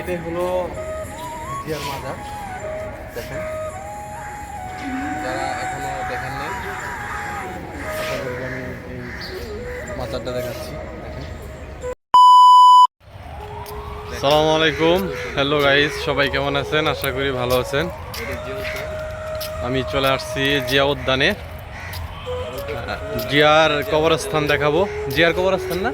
এটাই হলো জিয়ার মাজার দেখেন। যারা এখনও দেখেন নাই আমি এই মাজারটা দেখাচ্ছি দেখেন। সালামু আলাইকুম। হ্যালো গাইস সবাই কেমন আছেন? আশা করি ভালো আছেন। আমি চলে আসছি জিয়া উদ্যানে। জিয়ার কবরস্থান দেখাবো। জিয়ার কবরস্থান না?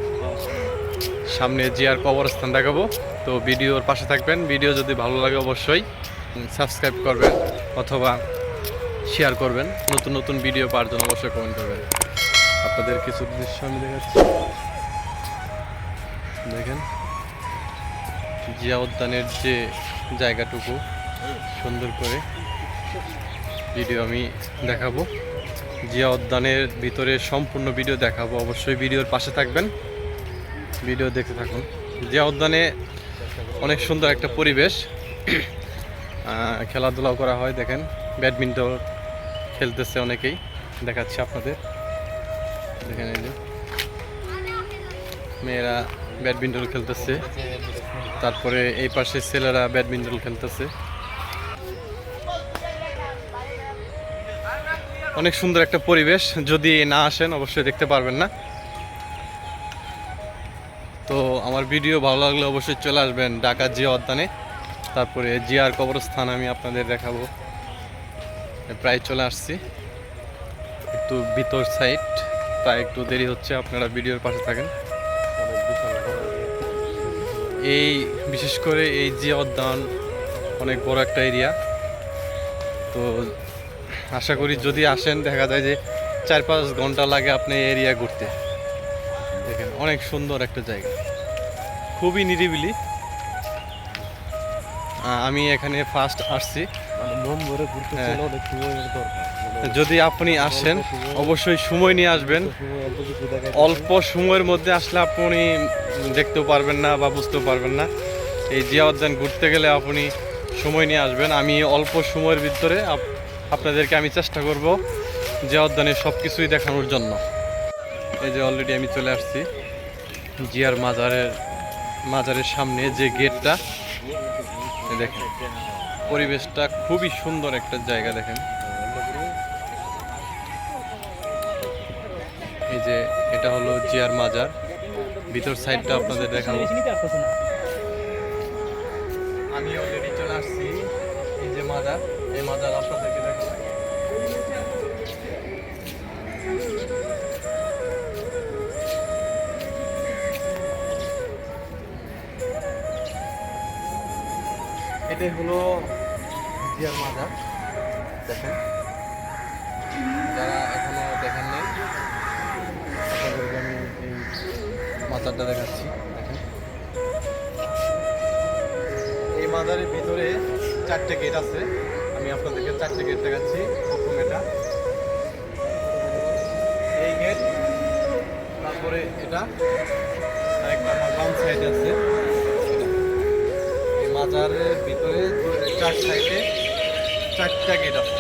সামনে জিয়ার কবরস্থান দেখাবো। তো ভিডিওর পাশে থাকবেন। ভিডিও যদি ভালো লাগে অবশ্যই সাবস্ক্রাইব করবেন অথবা শেয়ার করবেন। নতুন নতুন ভিডিও পাওয়ার জন্য অবশ্যই কমেন্ট করবেন। আপনাদের কিছু দৃশ্য আমি দেখাচ্ছি। দেখেন জিয়া উদ্যানের যে জায়গাটুকু সুন্দর করে ভিডিও আমি দেখাবো। জিয়া উদ্যানের ভিতরে সম্পূর্ণ ভিডিও দেখাবো। অবশ্যই ভিডিওর পাশে থাকবেন। ভিডিও দেখতে থাকুন। জিয়া উদ্যানে অনেক সুন্দর একটা পরিবেশ। খেলাধুলাও করা হয়, দেখেন। ব্যাডমিন্টন খেলতেছে অনেকেই, দেখাচ্ছি আপনাদের। দেখেন এই যে। মেয়েরা ব্যাডমিন্টন খেলতেছে। তারপরে এই পাশে ছেলেরা ব্যাডমিন্টন খেলতেছে। অনেক সুন্দর একটা পরিবেশ। যদি না আসেন, অবশ্যই দেখতে পারবেন না। তো আমার ভিডিও ভালো লাগলে অবশ্যই চলে আসবেন ঢাকা জিয়া উদ্যানে। তারপরে জিয়ার কবরস্থান আমি আপনাদের দেখাবো। প্রায় চলে আসছি। একটু ভিতর সাইড তাই একটু দেরি হচ্ছে, আপনারা ভিডিওর পাশে থাকেন। এই বিশেষ করে এই জিয়া উদ্যান অনেক বড় একটা এরিয়া তো আশা করি যদি আসেন, দেখা যায় যে চার পাঁচ ঘণ্টা লাগে আপনি এরিয়া ঘুরতে। দেখেন অনেক সুন্দর একটা জায়গা। খুবই নিরিবিলি। আমি এখানে ফার্স্ট আসছি। মানে হ্যাঁ। মানে যদি আপনি আসেন অবশ্যই সময় নিয়ে আসবেন। অল্প সময়ের মধ্যে আসলে আপনি দেখতেও পারবেন না বা বুঝতেও পারবেন না। এই জিয়া উদ্যান ঘুরতে গেলে আপনি সময় নিয়ে আসবেন। আমি অল্প সময়ের ভিতরে আপনাদেরকে আমি চেষ্টা করব জিয়া উদ্যানের সব কিছুই দেখানোর জন্য। এই যে অলরেডি আমি চলে আসছি জিয়ার মাজারের মাজারের সামনে যে গেটটা। দেখেন, পরিবেশটা খুবই সুন্দর একটা জায়গা দেখেন। এই যে এটা হলো জিয়ার মাজার। ভিতর সাইডটা আপনাদের দেখাবো। আমি অলরেডি চলে আসছি এই যে মাজার, এই মাজার আপনাদেরকে দেখাবো। এটাই হলো জিয়ার মাজার। দেখেন। যারা এখনও দেখেন নাই আমি এই মাজারটা দেখাচ্ছি। দেখেন। এই মাজারের ভিতরে চারটে গেট আছে। আমি আপনাদেরকে চারটে গেট দেখাচ্ছি। প্রথম এটা। এই গেট, তারপরে এটা। আরেকটা আমার বাম সাইড আছে। এই মাজারের ভিতরে চার সাইডে চারটা গেট আছে।